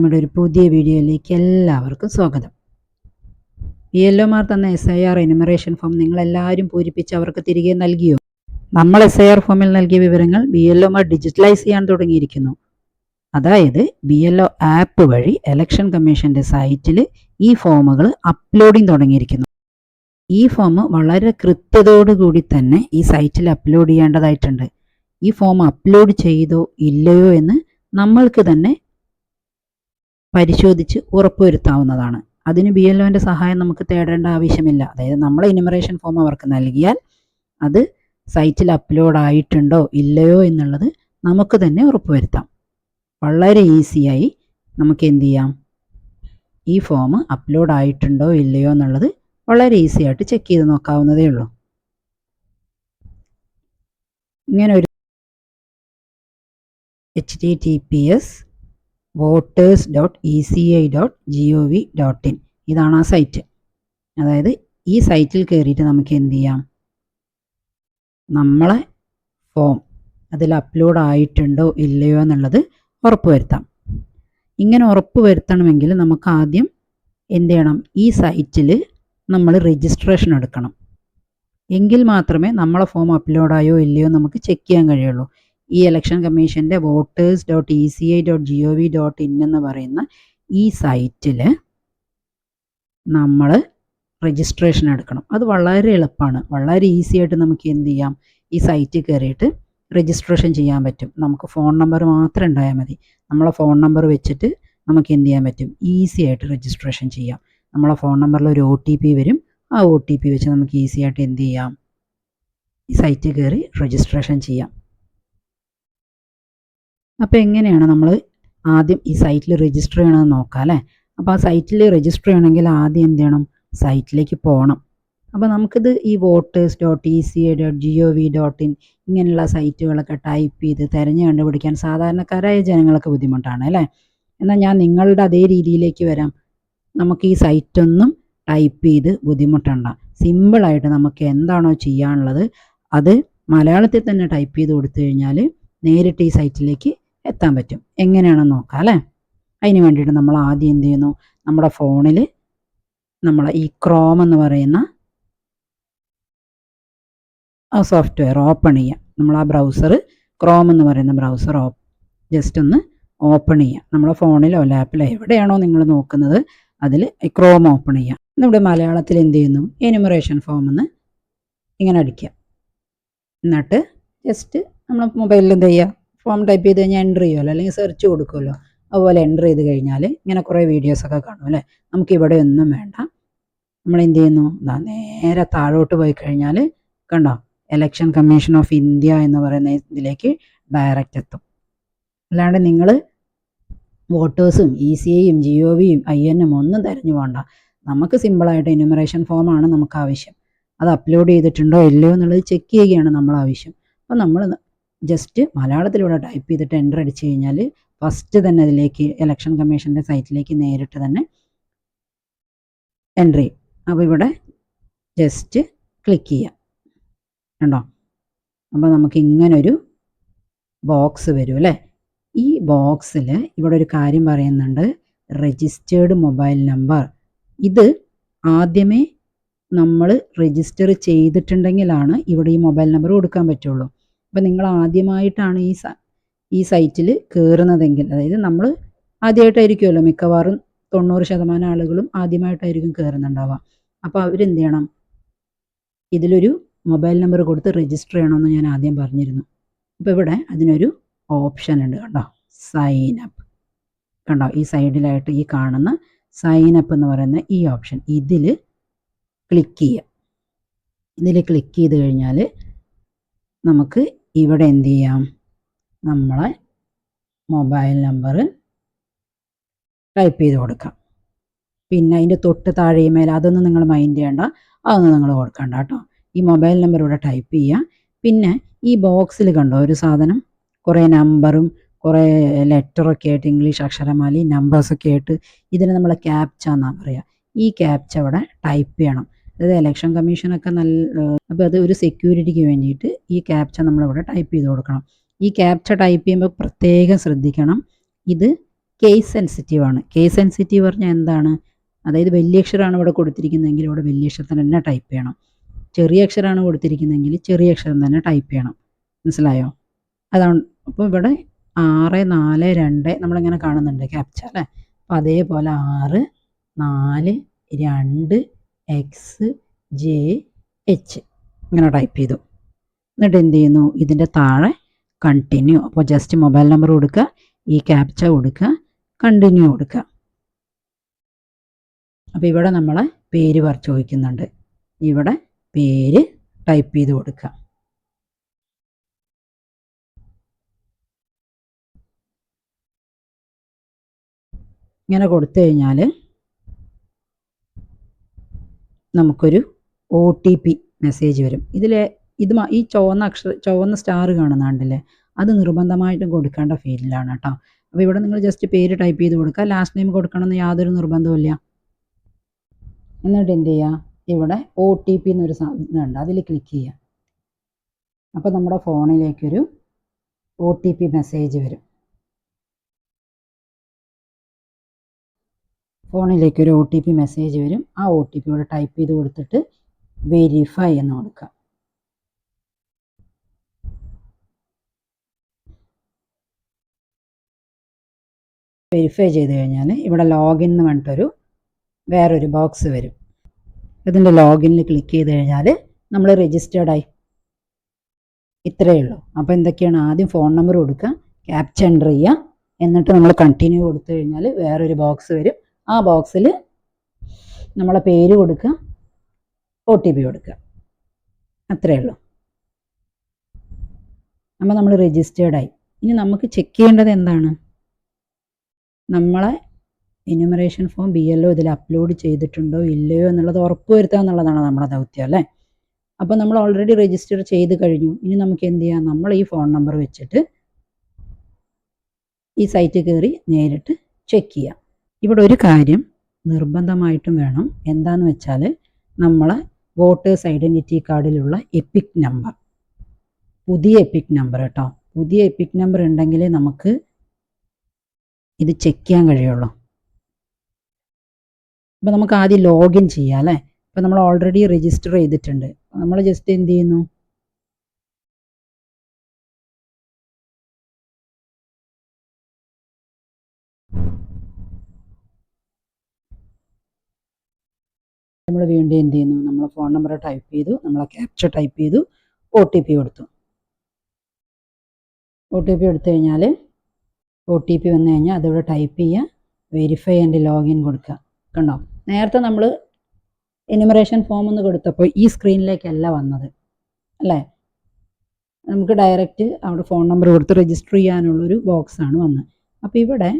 നമ്മുടെ ഒരു പുതിയ വീഡിയോയിലേക്ക് എല്ലാവർക്കും സ്വാഗതം. ബി എൽ ഒമാർ തന്ന S I R enumeration form നിങ്ങളെല്ലാവരും പൂരിപ്പിച്ച് അവർക്ക് തിരികെ നൽകിയോ? നമ്മൾ എസ് ഐ ആർ ഫോമിൽ നൽകിയ വിവരങ്ങൾ ബി എൽ ഒമാർ ഡിജിറ്റലൈസ് ചെയ്യാൻ തുടങ്ങിയിരിക്കുന്നു. അതായത് ബി ഒ ആപ്പ് വഴി ഇലക്ഷൻ കമ്മീഷന്റെ സൈറ്റിൽ ഈ ഫോമുകൾ അപ്ലോഡിങ് തുടങ്ങിയിരിക്കുന്നു. ഈ ഫോം വളരെ കൃത്യതയോടുകൂടി തന്നെ ഈ സൈറ്റിൽ അപ്ലോഡ് ചെയ്യേണ്ടതായിട്ടുണ്ട്. ഈ ഫോം അപ്ലോഡ് ചെയ്തോ ഇല്ലയോ എന്ന് നമ്മൾക്ക് തന്നെ പരിശോധിച്ച് ഉറപ്പുവരുത്താവുന്നതാണ്. അതിന് ബി എൽ സഹായം നമുക്ക് തേടേണ്ട ആവശ്യമില്ല. അതായത് നമ്മൾ ഇനിമറേഷൻ ഫോം അവർക്ക് നൽകിയാൽ അത് സൈറ്റിൽ അപ്ലോഡ് ആയിട്ടുണ്ടോ ഇല്ലയോ എന്നുള്ളത് നമുക്ക് തന്നെ ഉറപ്പുവരുത്താം. വളരെ ഈസിയായി നമുക്ക് എന്ത് ചെയ്യാം? ഈ ഫോം അപ്ലോഡ് ആയിട്ടുണ്ടോ ഇല്ലയോ എന്നുള്ളത് വളരെ ഈസി ആയിട്ട് ചെക്ക് ചെയ്ത് നോക്കാവുന്നതേ ഉള്ളൂ. ഇങ്ങനെ ഒരു H T T P S voters dot E C I dot G O V dot in ഇതാണ് ആ സൈറ്റ് അതായത് ഈ സൈറ്റിൽ കയറിയിട്ട് നമുക്ക് എന്ത് ചെയ്യാം? നമ്മളെ ഫോം അതിൽ അപ്ലോഡ് ആയിട്ടുണ്ടോ ഇല്ലയോ എന്നുള്ളത് ഉറപ്പുവരുത്താം. ഇങ്ങനെ ഉറപ്പ് വരുത്തണമെങ്കിൽ നമുക്ക് ആദ്യം എന്ത് ചെയ്യണം? ഈ സൈറ്റിൽ നമ്മൾ രജിസ്ട്രേഷൻ എടുക്കണം. എങ്കിൽ മാത്രമേ നമ്മളെ ഫോം അപ്ലോഡായോ ഇല്ലയോ നമുക്ക് ചെക്ക് ചെയ്യാൻ കഴിയുള്ളൂ. ഈ ഇലക്ഷൻ കമ്മീഷന്റെ voters dot E C I dot G O V dot in എന്ന് പറയുന്ന ഈ സൈറ്റിൽ നമ്മൾ രജിസ്ട്രേഷൻ എടുക്കണം. അത് വളരെ എളുപ്പമാണ് വളരെ ഈസി ആയിട്ട് നമുക്ക് എന്ത് ചെയ്യാം? ഈ സൈറ്റിൽ കയറിയിട്ട് രജിസ്ട്രേഷൻ ചെയ്യാൻ പറ്റും. നമുക്ക് ഫോൺ നമ്പർ മാത്രം ഉണ്ടായാൽ മതി. നമ്മളെ ഫോൺ നമ്പർ വെച്ചിട്ട് നമുക്ക് എന്ത് ചെയ്യാൻ പറ്റും? ഈസി ആയിട്ട് രജിസ്ട്രേഷൻ ചെയ്യാം. നമ്മളെ ഫോൺ നമ്പറിൽ ഒരു ഒ ടി പി വരും. ആ ഒ ടി പി വെച്ച് നമുക്ക് ഈസി ആയിട്ട് എന്ത് ചെയ്യാം? ഈ സൈറ്റിൽ കയറി രജിസ്ട്രേഷൻ ചെയ്യാം. അപ്പോൾ എങ്ങനെയാണ് നമ്മൾ ആദ്യം ഈ സൈറ്റിൽ രജിസ്റ്റർ ചെയ്യണമെന്ന് നോക്കാം അല്ലേ? അപ്പോൾ ആ സൈറ്റിൽ രജിസ്റ്റർ ചെയ്യണമെങ്കിൽ ആദ്യം എന്ത് ചെയ്യണം? സൈറ്റിലേക്ക് പോകണം അപ്പോൾ നമുക്കിത് ഈ voters dot E C A dot G O V dot in ഇങ്ങനെയുള്ള സൈറ്റുകളൊക്കെ ടൈപ്പ് ചെയ്ത് തിരഞ്ഞ് കണ്ടുപിടിക്കാൻ സാധാരണക്കാരായ ജനങ്ങൾക്ക് ബുദ്ധിമുട്ടാണ് അല്ലേ? എന്നാൽ ഞാൻ നിങ്ങളുടെ അതേ രീതിയിലേക്ക് വരാം. നമുക്ക് ഈ സൈറ്റൊന്നും ടൈപ്പ് ചെയ്ത് ബുദ്ധിമുട്ടണ്ട. സിമ്പിളായിട്ട് നമുക്ക് എന്താണോ ചെയ്യാനുള്ളത് അത് മലയാളത്തിൽ തന്നെ ടൈപ്പ് ചെയ്ത് കൊടുത്തു കഴിഞ്ഞാൽ നേരിട്ട് ഈ സൈറ്റിലേക്ക് എത്താൻ പറ്റും. എങ്ങനെയാണെന്ന് നോക്കാം അല്ലേ? അതിന് വേണ്ടിയിട്ട് നമ്മൾ ആദ്യം എന്ത് ചെയ്യുന്നു? നമ്മുടെ ഫോണിൽ നമ്മൾ ഈ ക്രോം എന്ന് പറയുന്ന ആ സോഫ്റ്റ്വെയർ ഓപ്പൺ ചെയ്യാം. നമ്മൾ ആ ബ്രൗസർ ക്രോം എന്ന് പറയുന്ന ബ്രൗസർ ഓപ്പ് ജസ്റ്റ് ഒന്ന് ഓപ്പൺ ചെയ്യാം. നമ്മുടെ ഫോണിലോ ലാപ്പിലോ എവിടെയാണോ നിങ്ങൾ നോക്കുന്നത് അതിൽ ക്രോം ഓപ്പൺ ചെയ്യാം. നമ്മുടെ മലയാളത്തിൽ എന്ത് ചെയ്യുന്നു? എനിമറേഷൻ ഫോം എന്ന് ഇങ്ങനെ അടിക്കാം. എന്നിട്ട് ജസ്റ്റ് നമ്മൾ മൊബൈലിൽ എന്ത് ചെയ്യുക ഫോം ടൈപ്പ് ചെയ്ത് കഴിഞ്ഞാൽ എന്റർ ചെയ്യുമല്ലോ അല്ലെങ്കിൽ സെർച്ച് കൊടുക്കുമല്ലോ അതുപോലെ എന്റർ ചെയ്ത് കഴിഞ്ഞാൽ ഇങ്ങനെ കുറേ വീഡിയോസൊക്കെ കാണും അല്ലേ? നമുക്ക് ഇവിടെ ഒന്നും വേണ്ട. നമ്മൾ എന്ത് ചെയ്യുന്നു? എന്താ നേരെ താഴോട്ട് പോയി കഴിഞ്ഞാൽ കണ്ടോ? എലക്ഷൻ കമ്മീഷൻ ഓഫ് ഇന്ത്യ എന്ന് പറയുന്ന ഇതിലേക്ക് ഡയറക്റ്റ് എത്തും. അല്ലാണ്ട് നിങ്ങൾ വോട്ടേഴ്സും ഇ സി ഐയും ജി ഒ വിയും ഐ എന്നും ഒന്നും തിരഞ്ഞു പോകണ്ട നമുക്ക് സിമ്പിളായിട്ട് ഇനുമറേഷൻ ഫോമാണ് നമുക്ക് ആവശ്യം. അത് അപ്ലോഡ് ചെയ്തിട്ടുണ്ടോ ഇല്ലയോ എന്നുള്ളത് ചെക്ക് ചെയ്യുകയാണ് നമ്മൾ ആവശ്യം അപ്പോൾ നമ്മൾ ജസ്റ്റ് മലയാളത്തിലൂടെ ടൈപ്പ് ചെയ്തിട്ട് എന്റർ അടിച്ചു കഴിഞ്ഞാൽ ഫസ്റ്റ് തന്നെ അതിലേക്ക് ഇലക്ഷൻ കമ്മീഷന്റെ സൈറ്റിലേക്ക് നേരിട്ട് തന്നെ എൻട്രി അപ്പോൾ ഇവിടെ ജസ്റ്റ് ക്ലിക്ക് ചെയ്യാം. കണ്ടോ? അപ്പോൾ നമുക്ക് ഇങ്ങനൊരു ബോക്സ് വരും അല്ലേ? ഈ ബോക്സിൽ ഇവിടെ ഒരു കാര്യം പറയുന്നുണ്ട്. രജിസ്റ്റേർഡ് മൊബൈൽ നമ്പർ ഇത് ആദ്യമേ നമ്മൾ രജിസ്റ്റർ ചെയ്തിട്ടുണ്ടെങ്കിലാണ് ഇവിടെ ഈ മൊബൈൽ നമ്പർ കൊടുക്കാൻ പറ്റുള്ളൂ. അപ്പോൾ നിങ്ങൾ ആദ്യമായിട്ടാണ് ഈ ഈ സൈറ്റിൽ കയറുന്നതെങ്കിൽ അതായത് നമ്മൾ ആദ്യമായിട്ടായിരിക്കുമല്ലോ മിക്കവാറും തൊണ്ണൂറ് ശതമാനം ആളുകളും ആദ്യമായിട്ടായിരിക്കും കയറുന്നുണ്ടാവുക അപ്പോൾ അവരെന്ത് ചെയ്യണം ഇതിലൊരു മൊബൈൽ നമ്പർ കൊടുത്ത് രജിസ്റ്റർ ചെയ്യണമെന്ന് ഞാൻ ആദ്യം പറഞ്ഞിരുന്നു. അപ്പോൾ ഇവിടെ അതിനൊരു ഓപ്ഷൻ ഉണ്ട് കണ്ടോ? സൈൻ അപ്പ് കണ്ടോ? ഈ സൈഡിലായിട്ട് ഈ കാണുന്ന സൈൻ അപ്പ് എന്ന് പറയുന്ന ഈ ഓപ്ഷൻ ഇതിൽ ക്ലിക്ക് ചെയ്യുക ഇതിൽ ക്ലിക്ക് ചെയ്ത് കഴിഞ്ഞാൽ നമുക്ക് ഇവിടെ എന്ത് ചെയ്യാം? നമ്മളെ മൊബൈൽ നമ്പർ ടൈപ്പ് ചെയ്ത് കൊടുക്കാം. പിന്നെ അതിന്റെ തൊട്ട് താഴെ മേലെ അതൊന്നും നിങ്ങൾ മൈൻഡ് ചെയ്യേണ്ട. അതൊന്നും നിങ്ങൾ കൊടുക്കണ്ട കേട്ടോ. ഈ മൊബൈൽ നമ്പർ ഇവിടെ ടൈപ്പ് ചെയ്യുക പിന്നെ ഈ ബോക്സിൽ കണ്ടോ ഒരു സാധനം? കുറേ നമ്പറും കുറേ ലെറ്ററൊക്കെ ആയിട്ട് ഇംഗ്ലീഷ് അക്ഷരമാലി നമ്പേഴ്സൊക്കെ ആയിട്ട് ഇതിന് നമ്മൾ ക്യാപ്ച എന്നാണ് പറയുക ഈ ക്യാപ്ച അവിടെ ടൈപ്പ് ചെയ്യണം. അതായത് ഇലക്ഷൻ കമ്മീഷനൊക്കെ നല്ല അപ്പോൾ അത് ഒരു സെക്യൂരിറ്റിക്ക് വേണ്ടിയിട്ട് ഈ ക്യാപ്ച നമ്മളിവിടെ ടൈപ്പ് ചെയ്ത് കൊടുക്കണം. ഈ ക്യാപ്ച ടൈപ്പ് ചെയ്യുമ്പോൾ പ്രത്യേകം ശ്രദ്ധിക്കണം. ഇത് കേസ് സെൻസിറ്റീവ് ആണ്. കേസ് സെൻസിറ്റീവ് പറഞ്ഞാൽ എന്താണ്? അതായത് വലിയ അക്ഷരമാണ് ഇവിടെ കൊടുത്തിരിക്കുന്നതെങ്കിൽ ഇവിടെ വലിയ അക്ഷരത്തിൽ തന്നെ ടൈപ്പ് ചെയ്യണം. ചെറിയ അക്ഷരമാണ് കൊടുത്തിരിക്കുന്നതെങ്കിൽ ചെറിയ അക്ഷരം തന്നെ ടൈപ്പ് ചെയ്യണം. മനസ്സിലായോ? അതാണ് അപ്പോൾ ഇവിടെ ആറ് നാല് രണ്ട് നമ്മളിങ്ങനെ കാണുന്നുണ്ട് ക്യാപ്ച അല്ലേ? അപ്പോൾ അതേപോലെ ആറ് നാല് രണ്ട് എക്സ് ജെ എച്ച് ഇങ്ങനെ ടൈപ്പ് ചെയ്തു. എന്നിട്ട് എന്ത് ചെയ്യുന്നു? ഇതിന്റെ താഴെ കണ്ടിന്യൂ അപ്പോൾ ജസ്റ്റ് മൊബൈൽ നമ്പർ കൊടുക്കുക. ഈ ക്യാപ്ച കൊടുക്കുക. കണ്ടിന്യൂ കൊടുക്കുക. അപ്പോൾ ഇവിടെ നമ്മൾ പേര് പറ ചോദിക്കുന്നുണ്ട്. ഇവിടെ പേര് ടൈപ്പ് ചെയ്ത് കൊടുക്കുക. ഇങ്ങനെ കൊടുത്തു കഴിഞ്ഞാൽ നമുക്കൊരു ഒ ടി പി മെസ്സേജ് വരും. ഇതിലെ ഇത് ഈ ചുവന്ന അക്ഷര ചുവന്ന സ്റ്റാർ കാണുന്നുണ്ടല്ലേ അത് നിർബന്ധമായിട്ടും കൊടുക്കേണ്ട ഫീൽഡിലാണ് കേട്ടോ അപ്പോൾ ഇവിടെ നിങ്ങൾ ജസ്റ്റ് പേര് ടൈപ്പ് ചെയ്ത് കൊടുക്കുക. ലാസ്റ്റ് നെയിം കൊടുക്കണമെന്ന് യാതൊരു നിർബന്ധവുമില്ല എന്നിട്ട് എന്ത് ചെയ്യുക? ഇവിടെ ഒ ടി പി എന്നൊരു സാധനമുണ്ട് അതിൽ ക്ലിക്ക് ചെയ്യുക. അപ്പോൾ നമ്മുടെ ഫോണിലേക്കൊരു ഒ ടി പി മെസ്സേജ് വരും. ഫോണിലേക്ക് ഒരു ഒ ടി പി മെസ്സേജ് വരും. ആ ഒ ടി പി ഇവിടെ ടൈപ്പ് ചെയ്ത് കൊടുത്തിട്ട് വെരിഫൈ എന്ന് കൊടുക്കുക. വെരിഫൈ ചെയ്ത് കഴിഞ്ഞാൽ ഇവിടെ ലോഗിൻ എന്ന് പറഞ്ഞിട്ടൊരു വേറൊരു ബോക്സ് വരും. ഇതിന്റെ ലോഗിനിൽ ക്ലിക്ക് ചെയ്ത് കഴിഞ്ഞാൽ നമ്മൾ രജിസ്റ്റേർഡ് ആയി. ഇത്രയേ ഉള്ളൂ. അപ്പോൾ എന്തൊക്കെയാണ്? ആദ്യം ഫോൺ നമ്പർ കൊടുക്കുക ക്യാപ്ച എന്റർ ചെയ്യുക. എന്നിട്ട് നമ്മൾ കണ്ടിന്യൂ കൊടുത്തു കഴിഞ്ഞാൽ വേറൊരു ബോക്സ് വരും. ആ ബോക്സിൽ നമ്മളെ പേര് കൊടുക്കുക ഒ ടി പി കൊടുക്കുക. അത്രയേ ഉള്ളൂ. അപ്പോൾ നമ്മൾ രജിസ്റ്റേർഡായി ഇനി നമുക്ക് ചെക്ക് ചെയ്യേണ്ടത് എന്താണ്? നമ്മളെ enumeration form B L O ഇതിൽ അപ്ലോഡ് ചെയ്തിട്ടുണ്ടോ ഇല്ലയോ എന്നുള്ളത് ഉറപ്പുവരുത്തുക എന്നുള്ളതാണ് നമ്മുടെ ദൗത്യം അല്ലേ? അപ്പോൾ നമ്മൾ ഓൾറെഡി രജിസ്റ്റർ ചെയ്ത് കഴിഞ്ഞു. ഇനി നമുക്ക് എന്ത് ചെയ്യാം? നമ്മൾ ഈ ഫോൺ നമ്പർ വെച്ചിട്ട് ഈ സൈറ്റ് കയറി നേരിട്ട് ചെക്ക് ചെയ്യാം. ഇവിടെ ഒരു കാര്യം നിർബന്ധമായിട്ടും വേണം. എന്താന്ന് വെച്ചാൽ നമ്മളെ വോട്ടേഴ്സ് ഐഡന്റിറ്റി കാർഡിലുള്ള എപ്പിക് നമ്പർ പുതിയ എപ്പിക് നമ്പർ കേട്ടോ. പുതിയ എപ്പിക് നമ്പർ ഉണ്ടെങ്കിലേ നമുക്ക് ഇത് ചെക്ക് ചെയ്യാൻ കഴിയുള്ളൂ. അപ്പോൾ നമുക്ക് ആദ്യം ലോഗിൻ ചെയ്യാം അല്ലേ? അപ്പോൾ നമ്മൾ ഓൾറെഡി രജിസ്റ്റർ ചെയ്തിട്ടുണ്ട്. നമ്മൾ ജസ്റ്റ് എന്ത് ചെയ്യുന്നു? വീണ്ടും എന്ത് ചെയ്യുന്നു? നമ്മൾ ഫോൺ നമ്പർ ടൈപ്പ് ചെയ്തു. നമ്മളെ ക്യാപ്ചർ ടൈപ്പ് ചെയ്തു. ഒ ടി പി കൊടുത്തു. ഒ ടി പി എടുത്തു കഴിഞ്ഞാൽ ഒ ടി പി വന്നു കഴിഞ്ഞാൽ അതിവിടെ ടൈപ്പ് ചെയ്യുക വെരിഫൈ ആൻഡ് ലോഗിൻ കൊടുക്കുക. കണ്ടോ? നേരത്തെ നമ്മൾ എനിമറേഷൻ ഫോം ഒന്ന് കൊടുത്തപ്പോൾ ഈ സ്ക്രീനിലേക്കല്ല വന്നത്. അല്ലേ? നമുക്ക് ഡയറക്റ്റ് അവിടെ ഫോൺ നമ്പർ കൊടുത്ത് രജിസ്റ്റർ ചെയ്യാനുള്ളൊരു ബോക്സാണ് വന്നത്. അപ്പോൾ ഇവിടെ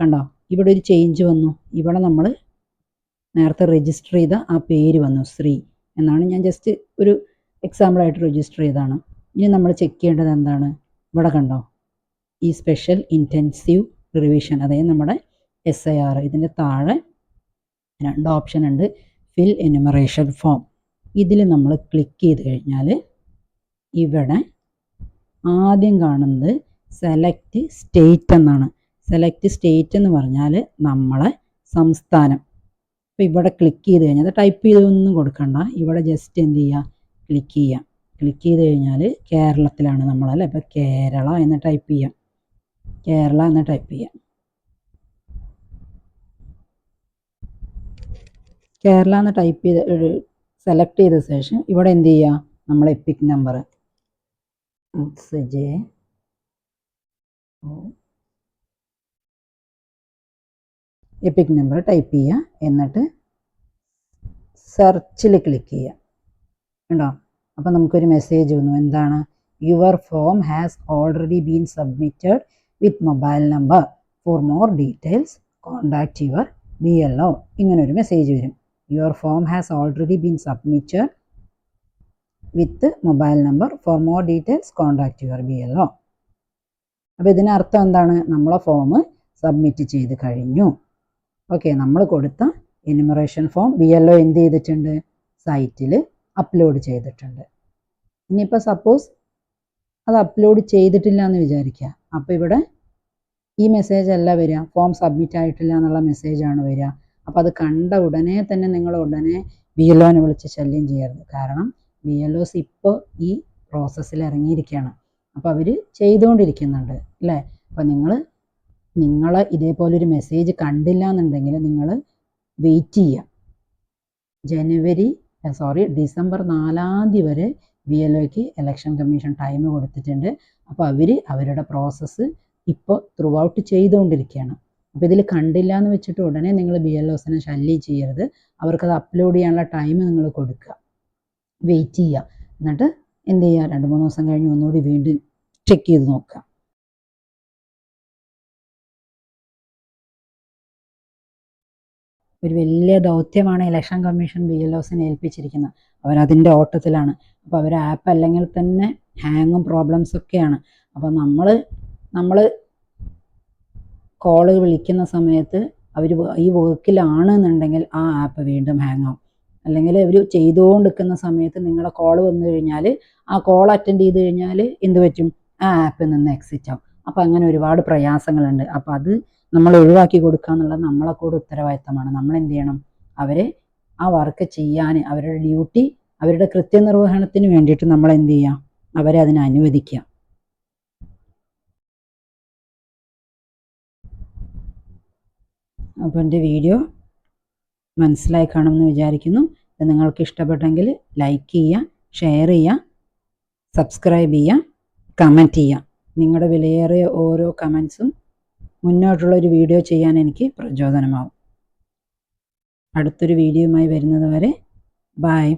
കണ്ടോ? ഇവിടെ ഒരു ചേഞ്ച് വന്നു. ഇവിടെ നമ്മൾ നേരത്തെ രജിസ്റ്റർ ചെയ്ത ആ പേര് വന്നു ശ്രീ എന്നാണ്. ഞാൻ ജസ്റ്റ് ഒരു എക്സാമ്പിളായിട്ട് രജിസ്റ്റർ ചെയ്തതാണ്. ഇനി നമ്മൾ ചെക്ക് ചെയ്യേണ്ടത് എന്താണ്? ഇവിടെ കണ്ടോ? ഈ സ്പെഷ്യൽ ഇന്റൻസീവ് റിവിഷൻ അതായത് നമ്മുടെ എസ് ഐ ആർ ഇതിന്റെ താഴെ രണ്ട് ഓപ്ഷൻ ഉണ്ട് ഫിൽ എനുമറേഷൻ ഫോം ഇതിൽ നമ്മൾ ക്ലിക്ക് ചെയ്ത് കഴിഞ്ഞാൽ ഇവിടെ ആദ്യം കാണുന്നത് സെലക്ട് സ്റ്റേറ്റ് എന്നാണ്. സെലക്ട് സ്റ്റേറ്റ് എന്ന് പറഞ്ഞാൽ നമ്മളെ സംസ്ഥാനം. അപ്പോൾ ഇവിടെ ക്ലിക്ക് ചെയ്ത് കഴിഞ്ഞാൽ ടൈപ്പ് ചെയ്തൊന്നും കൊടുക്കണ്ട. ഇവിടെ ജസ്റ്റ് എന്ത് ചെയ്യുക? ക്ലിക്ക് ചെയ്യാം ക്ലിക്ക് ചെയ്ത് കഴിഞ്ഞാൽ കേരളത്തിലാണ് നമ്മളല്ലേ? അപ്പോൾ കേരള എന്ന് ടൈപ്പ് ചെയ്യാം. കേരള എന്ന് ടൈപ്പ് ചെയ്യാം. കേരള എന്ന് ടൈപ്പ് ചെയ്ത് സെലക്ട് ചെയ്ത ശേഷം ഇവിടെ എന്ത് ചെയ്യുക? നമ്മൾ EPIC number J EPIC number type ചെയ്യുക. എന്നിട്ട് സെർച്ചിൽ ക്ലിക്ക് ചെയ്യുക. ഉണ്ടോ അപ്പോൾ നമുക്കൊരു മെസ്സേജ് വന്നു. എന്താണ്? Your form has already been submitted with mobile number for more details contact your B L O ഇങ്ങനൊരു മെസ്സേജ് വരും. Your form has already been submitted with mobile number for more details contact your B L O അപ്പോൾ ഇതിനർത്ഥം എന്താണ്? നമ്മളെ form submit ചെയ്ത് കഴിഞ്ഞു. Okay നമ്മൾ കൊടുത്ത എനിമറേഷൻ ഫോം ബി ഒ എന്ത് ചെയ്തിട്ടുണ്ട്? സൈറ്റിൽ അപ്ലോഡ് ചെയ്തിട്ടുണ്ട്. ഇനിയിപ്പോൾ സപ്പോസ് അത് അപ്ലോഡ് ചെയ്തിട്ടില്ല എന്ന് വിചാരിക്കുക അപ്പോൾ ഇവിടെ ഈ മെസ്സേജ് അല്ല വരിക. ഫോം സബ്മിറ്റ് ആയിട്ടില്ല എന്നുള്ള മെസ്സേജാണ് വരിക. അപ്പോൾ അത് കണ്ട ഉടനെ തന്നെ നിങ്ങൾ ഉടനെ ബി എൽ ഒനെ വിളിച്ച് ശല്യം ചെയ്യരുത്. കാരണം ബി എൽ ഒസ് ഇപ്പോൾ ഈ പ്രോസസ്സിൽ ഇറങ്ങിയിരിക്കുകയാണ് അപ്പോൾ അവർ ചെയ്തുകൊണ്ടിരിക്കുന്നുണ്ട് അല്ലേ? അപ്പോൾ നിങ്ങൾ നിങ്ങൾ ഇതേപോലൊരു മെസ്സേജ് കണ്ടില്ല എന്നുണ്ടെങ്കിൽ നിങ്ങൾ വെയിറ്റ് ചെയ്യുക ജനുവരി സോറി ഡിസംബർ നാലാം തീയതി വരെ ബി എൽ ഒക്ക് ഇലക്ഷൻ കമ്മീഷൻ ടൈം കൊടുത്തിട്ടുണ്ട്. അപ്പോൾ അവർ അവരുടെ പ്രോസസ്സ് ഇപ്പോൾ ത്രൂ ഔട്ട് ചെയ്തുകൊണ്ടിരിക്കുകയാണ്. അപ്പോൾ ഇതിൽ കണ്ടില്ല എന്ന് വെച്ചിട്ട് ഉടനെ നിങ്ങൾ ബി എൽ ഒസിനെ ശല്യം ചെയ്യരുത്. അവർക്കത് അപ്ലോഡ് ചെയ്യാനുള്ള ടൈം നിങ്ങൾ കൊടുക്കുക. വെയിറ്റ് ചെയ്യുക എന്നിട്ട് എന്ത് ചെയ്യുക രണ്ട് മൂന്ന് ദിവസം കഴിഞ്ഞ് ഒന്നുകൂടി വീണ്ടും ചെക്ക് ചെയ്ത് നോക്കുക. ഒരു വലിയ ദൗത്യമാണ് ഇലക്ഷൻ കമ്മീഷൻ ബി എൽ ഒസിനെ ഏൽപ്പിച്ചിരിക്കുന്നത്. അവരതിന്റെ ഓട്ടത്തിലാണ്. അപ്പോൾ അവർ ആപ്പ് അല്ലെങ്കിൽ തന്നെ ഹാങ്ങും പ്രോബ്ലംസ് ഒക്കെയാണ്. അപ്പോൾ നമ്മൾ നമ്മൾ കോൾ വിളിക്കുന്ന സമയത്ത് അവർ ഈ വർക്കിലാണ് എന്നുണ്ടെങ്കിൽ ആ ആപ്പ് വീണ്ടും ഹാങ് ആവും അല്ലെങ്കിൽ അവർ ചെയ്തുകൊണ്ടിരിക്കുന്ന സമയത്ത് നിങ്ങളുടെ കോൾ വന്നു കഴിഞ്ഞാൽ ആ കോൾ അറ്റൻഡ് ചെയ്ത് കഴിഞ്ഞാൽ എന്ത് പറ്റും? ആ ആപ്പിൽ നിന്ന് എക്സിറ്റ് ആവും. അപ്പോൾ അങ്ങനെ ഒരുപാട് പ്രയാസങ്ങളുണ്ട്. അപ്പോൾ അത് നമ്മൾ ഒഴിവാക്കി കൊടുക്കുക എന്നുള്ളത് നമ്മളെ കൂടെ ഉത്തരവാദിത്തമാണ്. നമ്മൾ എന്ത് ചെയ്യണം? അവരെ ആ വർക്ക് ചെയ്യാൻ അവരുടെ ഡ്യൂട്ടി അവരുടെ കൃത്യനിർവഹണത്തിന് വേണ്ടിയിട്ട് നമ്മൾ എന്ത് ചെയ്യുക? അവരെ അതിനെ അനുവദിക്കുക. അപ്പോൾ എന്റെ വീഡിയോ മനസ്സിലായി കാണുമെന്ന് വിചാരിക്കുന്നു. ഇത് നിങ്ങൾക്ക് ഇഷ്ടപ്പെട്ടെങ്കിൽ ലൈക്ക് ചെയ്യുക ഷെയർ ചെയ്യുക സബ്സ്ക്രൈബ് ചെയ്യുക കമന്റ് ചെയ്യുക. നിങ്ങളുടെ വിലയേറിയ ഓരോ കമൻസും മുന്നോട്ടുള്ള ഒരു വീഡിയോ ചെയ്യാൻ എനിക്ക് പ്രചോദനമാവും. അടുത്തൊരു വീഡിയോയുമായി വരുന്നത് വരെ ബായ്